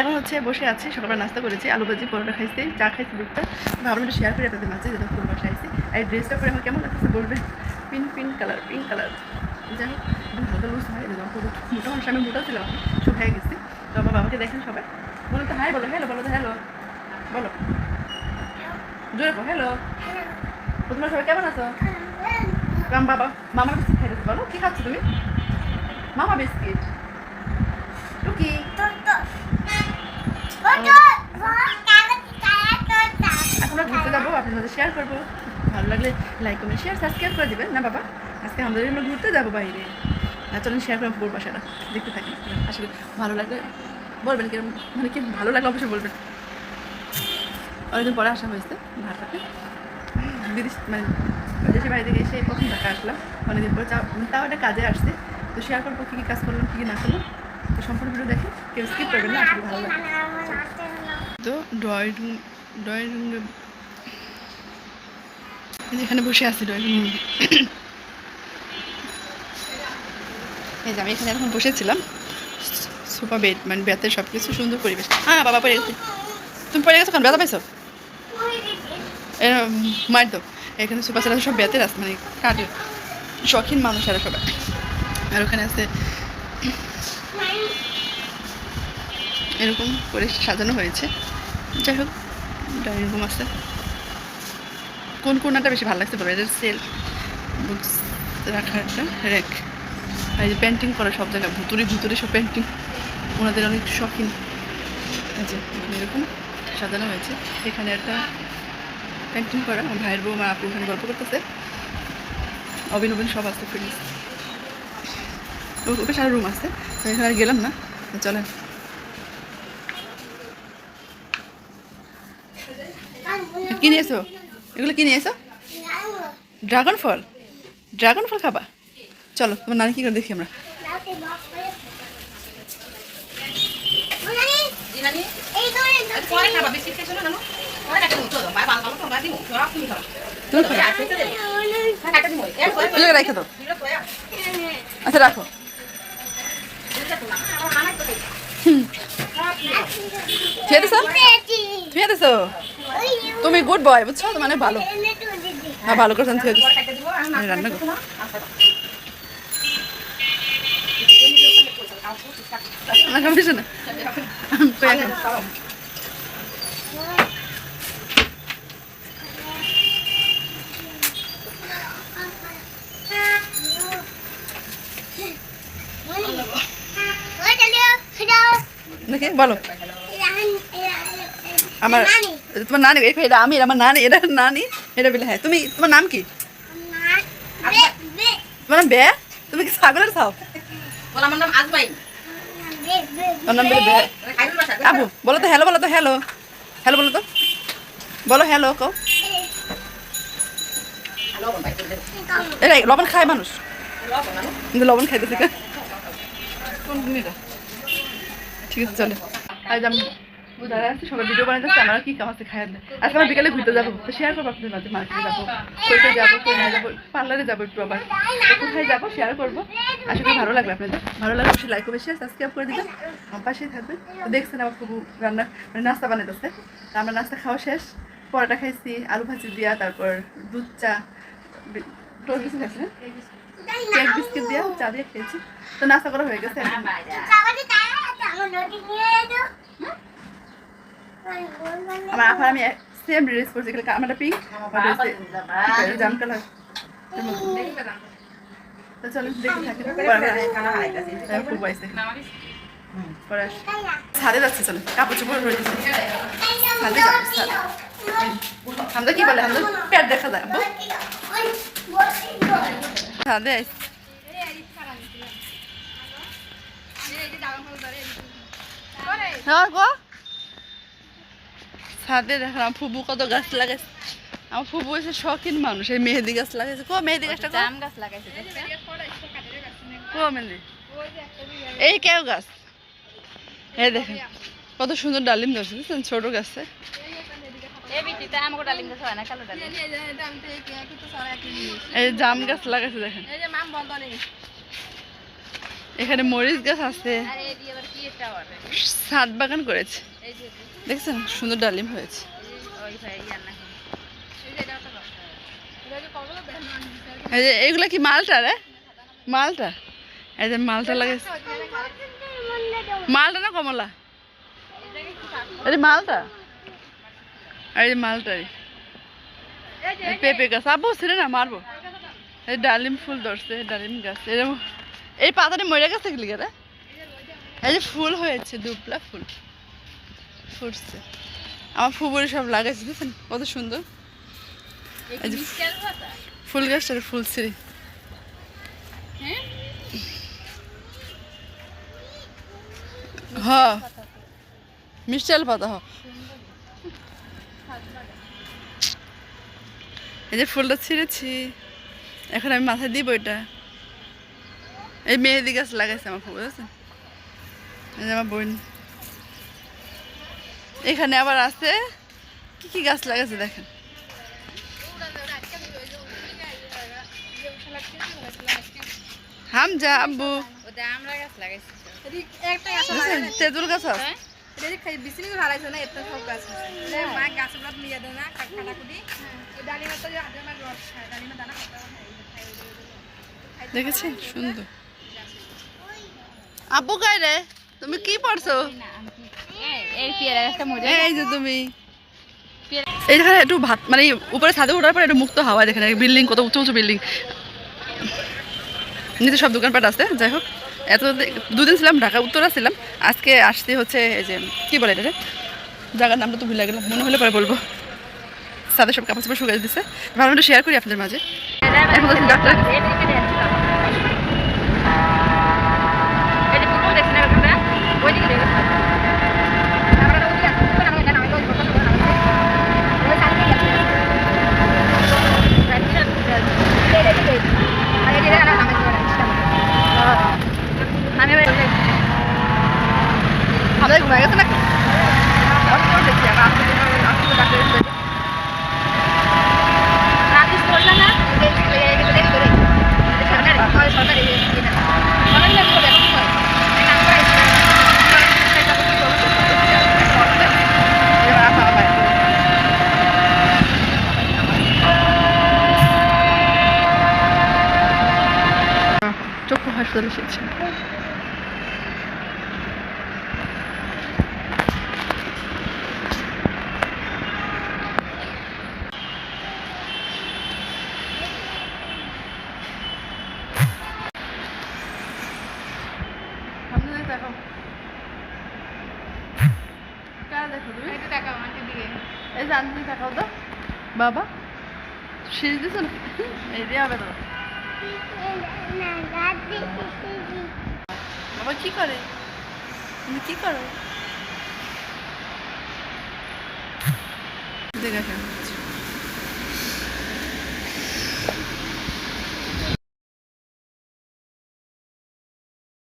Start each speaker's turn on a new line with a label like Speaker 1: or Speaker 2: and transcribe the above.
Speaker 1: এখন হচ্ছে বসে আছি, সকালবেলা নাস্তা করেছি, আলু ভাজি, পরোটা খাইছি, চা খাইছি, দুধটা। ভাবলাম একটু শেয়ার করে আপনাদের মাঝে যেটা ফুল বাসা আইছি আর ড্রেসটা পরে আমার কেমন লাগছে বলবেন? Pink pink colour pink colour যাই হোক হালকা লুজ হয় মোটা মানুষ, আমি মোটা ছিলাম শুকাই গেছি। তো আমার বাবাকে দেখেন সবাই। বলো তো হাই বলো হ্যালো বলো তো হ্যালো বলো। জোরে হ্যালো তোমার সবাই কেমন আছো? রাম বাবা, মামার বিস্কিট খাইতেছো বলো, কি খাচ্ছ তুমি? মামা বিস্কিট। টুকি। আমরা ঘুরতে যাব, আপনাদের সাথে শেয়ার করব। ভালো লাগলে লাইক কমেন্ট শেয়ার সাবস্ক্রাইব করে দেবেন। না বাবা, আজকে আমাদের আমরা ঘুরতে যাব বাইরে। আর চলুন শেয়ার করব পুরো বাসাটা। দেখতে থাকি। আসলে ভালো লাগলে বলবেন কীরকম মানে কি ভালো লাগলে অবশ্যই বলবেন। অনেকদিন পরে আসা হয়েছে ভাড়াটাতে বিদেশ মানে দেশের বাড়ি থেকে এসে প্রথম টাকা আসলাম। অনেকদিন পরে চা- তাও একটা কাজে আসছে। তো শেয়ার করব কী কী কাজ করলাম, কী কী না করলাম। তো সম্পূর্ণ ভিডিও দেখে কেউ স্কিপ করবেন না আসলে ভালো লাগবে। তো ড্রয়িং রুম ড্রয়িং রুমে এখানে বসে আছি ড্রয়িং রুম এই যে আমি এখানে এখন বসেছিলাম। সোফা বেড মানে বেতের সব কিছু সুন্দর পরিবেশ। হ্যাঁ বাবা পড়ে গেছে। তুমি পড়ে গেছো কেন ব্যথা পাইছো? মার তো এখানে সোফা সেটা সব বেতের আছে মানে কাঠের। শখিন মানুষ এরা সবাই। আর ওখানে আছে, এরকম করে সাজানো হয়েছে। যাই হোক ডাইনিং রুম আছে। কোন কোনটা বেশি ভালো লাগছে বলো? এদের সেল রাখার একটা র্যাক আর এই যে পেন্টিং করা সব জায়গায় ভুতুরে ভুতুরে সব পেন্টিং ওনাদের অনেক শখিন। আছে এরকম সাজানো হয়েছে। এখানে একটা পেন্টিং করা। আমার ভাইয়ের বউ মা আপু ওখানে গল্প করতেছে। অবিন অবিন সব আছে ফ্রিজ ওকে সারা রুম আছে। এখানে গেলাম না। চলেন। কি নিয়েছো এগুলো কি নিয়েছো ড্রাগন ফল ড্রাগন ফল খাবা? চলো তোমার নানি কি করে দেখি আমরা। রেখে দাও। আচ্ছা রাখো।
Speaker 2: তো দেই
Speaker 1: খেয়ে দিছো? খেয়ে দিছো? তুমি গুড বয় বুঝছ? মানে ভালো। হ্যাঁ ভালো করে আমি রান্না এখন? নাকি বলো। আমার তোমার নানি এটা আমি এটা আমার নানি এটা নানি এটা বলে হ্যাঁ তুমি তোমার নাম কি? তোমার নাম বে? তুমি কি ছাগলের খাও
Speaker 2: বল আমার নাম আজমাই
Speaker 1: আবু বলো তো হ্যালো বলো তো হ্যালো। হ্যালো বলো তো। বলো হ্যালো কো
Speaker 2: লবণ ভাই দে
Speaker 1: এটা লবণ খায় মানুষ।
Speaker 2: লবণ নানু
Speaker 1: কিন্তু লবণ খাইতেছে কে? কোন দিন এটা? ঠিক আছে চলে। আজ আমি সবাই ভিডিও কি খায় না তো শেয়ার করব যাব যাব কোথায় যাব, পার্লারে যাব একটু আবার। কোথায় যাব শেয়ার করব। আশা ভালো ভালো লাগলে অবশ্যই লাইক করে পাশেই দেখছেন খুব রান্না মানে নাস্তা বানাইতেছে। নাস্তা খাওয়া শেষ, পরোটা খাইছি, আলু ভাজি দিয়া, তারপর দুধ চা বিস্কিট দিয়া, চা দিয়ে খেয়েছি। তো নাস্তা করা হয়ে গেছে আমার আফার আমি সেম ড্রেস পরছি এখানে আমারটা পিঙ্ক জাম কালার তো চলো দেখে থাকি।
Speaker 2: হারাইতাছি।
Speaker 1: খুব পরে ছাদে যাচ্ছে চলো। কাপড় চোপড় রয়ে গেছে ছাদে যাচ্ছে ছাদে কি বলে আমাদের পেট দেখা যায় ছাদে আইস। হ্যাঁ গো। ছাদে দেখলাম ফুবু কত গাছ লাগাইছে। আমার ফুবু এসে শখিন মানুষ এই মেহেদি গাছ লাগাইছে। কো মেহেদি গাছটা কো?
Speaker 3: জাম গাছ লাগাইছে
Speaker 1: কো মেহেদি এই কেউ গাছ। এই দেখেন কত সুন্দর ডালিম ধরছে বুঝছেন? ছোট গাছে।
Speaker 3: এই বিটিটা আমাকে ডালিম গাছ না কালো ডালিম।
Speaker 1: এই জাম গাছ লাগাইছে দেখেন। এখানে মরিচ গাছ আছে।
Speaker 3: আর এই দিয়ে আবার কি একটা ওর
Speaker 1: ছাদ বাগান করেছে।
Speaker 3: এই যে।
Speaker 1: দেখছেন? সুন্দর ডালিম হয়েছে।
Speaker 3: এই
Speaker 1: কি মালটা রে? মালটা? এই যে মালটা লাগাইছে মালটা না কমলা? এই মালটা। এই যে মালটা পেঁপে গাছ। আবু ছিল না, মারবো। এই ডালিম ফুল ধরছে ডালিম গাছ। এরকম এই পাতাটা মরে গেছে এগুলি রে? এই যে ফুল হয়েছে, দুবলা ফুল। ফুটছে। আমার ফুবুরি সব লাগাইছে বুঝছেন কত সুন্দর। এই যে ফুল গাছটার ফুল ছিঁড়ি
Speaker 3: হ্যাঁ?
Speaker 1: মিষ্টাল পাতা হ। এই যে ফুলটা ছিঁড়েছি। এখন আমি মাথায় দিব এটা। এই মেহেদি গাছ লাগাইছে আমার ফুল বুঝেছেন? এই যে আমার বোন। এখানে আবার আছে। কি কি গাছ লাগাছে দেখেন? তেঁতুল গাছ দেখেছেন? সুন্দর। আব্বু কাই রে? তুমি কি পড়ছো?
Speaker 3: এই এই পেয়ারা গাছটা মরে
Speaker 1: এই যে তুমি। এইখানে একটু ভাত মানে উপরে ছাদে ওঠার পরে একটু মুক্ত হাওয়া দেখেন বিল্ডিং কত উঁচু উঁচু বিল্ডিং। নিচে সব দোকানপাট আছে যাই হোক। এত দুদিন ছিলাম ঢাকা উত্তরা ছিলাম। আজকে আসতে হচ্ছে এই যে কি বলে এটা? জায়গার নামটা তো ভুলে গেলাম মনে হলে পরে বলব। সাথে সব কাপড় চাপড় শুকাই দিচ্ছে ভালো একটু শেয়ার করি আপনাদের মাঝে। এখন আমাদের ঘুমায় গেছে আমি তো দেখছি আমার আজকে ডাক্তার এসে চক্ষু হাসপাতালে এসেছি সামনে দেখো। কারা দেখো তুমি? এই যে আন্টি তাকাও তো। বাবা সিঁড়ি দিছো না? এই দিয়ে হবে তো। বাবা কি করে? তুমি কি করো? দেখে।